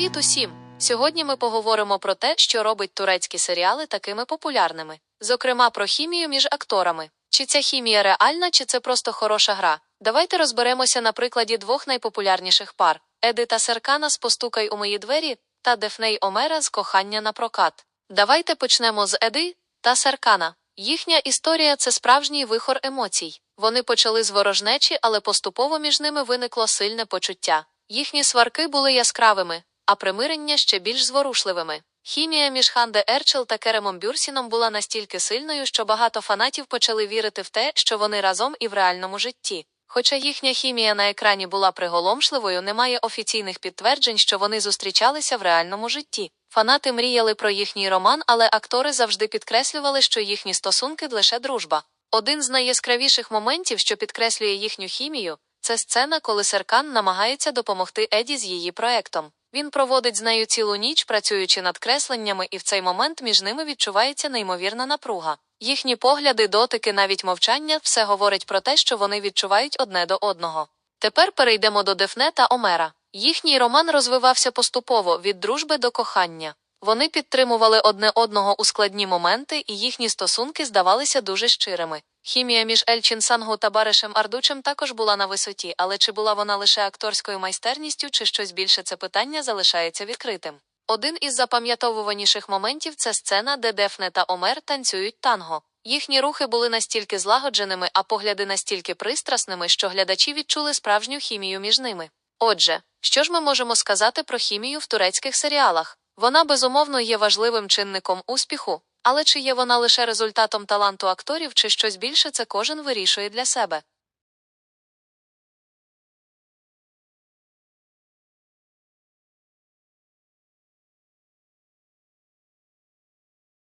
Привіт усім! Сьогодні ми поговоримо про те, що робить турецькі серіали такими популярними, зокрема про хімію між акторами. Чи ця хімія реальна, чи це просто хороша гра? Давайте розберемося на прикладі двох найпопулярніших пар: Еди та Серкана з Постукай у мої двері та Дефней Омера з кохання на прокат. Давайте почнемо з Еди та Серкана. Їхня історія це справжній вихор емоцій. Вони почали з ворожнечі, але поступово між ними виникло сильне почуття. Їхні сварки були яскравими, а примирення ще більш зворушливими. Хімія між Ханде Ерчел та Керемом Бюрсіном була настільки сильною, що багато фанатів почали вірити в те, що вони разом і в реальному житті. Хоча їхня хімія на екрані була приголомшливою, немає офіційних підтверджень, що вони зустрічалися в реальному житті. Фанати мріяли про їхній роман, але актори завжди підкреслювали, що їхні стосунки лише дружба. Один з найяскравіших моментів, що підкреслює їхню хімію, це сцена, коли Серкан намагається допомогти Еді з її проектом. Він проводить з нею цілу ніч, працюючи над кресленнями, і в цей момент між ними відчувається неймовірна напруга. Їхні погляди, дотики, навіть мовчання все говорить про те, що вони відчувають одне до одного. Тепер перейдемо до Дефне та Омера. Їхній роман розвивався поступово від дружби до кохання. Вони підтримували одне одного у складні моменти, і їхні стосунки здавалися дуже щирими. Хімія між Ельчин Сангу та Баришем Ардучем також була на висоті, але чи була вона лише акторською майстерністю, чи щось більше це питання залишається відкритим. Один із запам'ятовуваніших моментів це сцена, де Дефне та Омер танцюють танго. Їхні рухи були настільки злагодженими, а погляди настільки пристрасними, що глядачі відчули справжню хімію між ними. Отже, що ж ми можемо сказати про хімію в турецьких серіалах? Вона безумовно є важливим чинником успіху, але чи є вона лише результатом таланту акторів, чи щось більше це кожен вирішує для себе.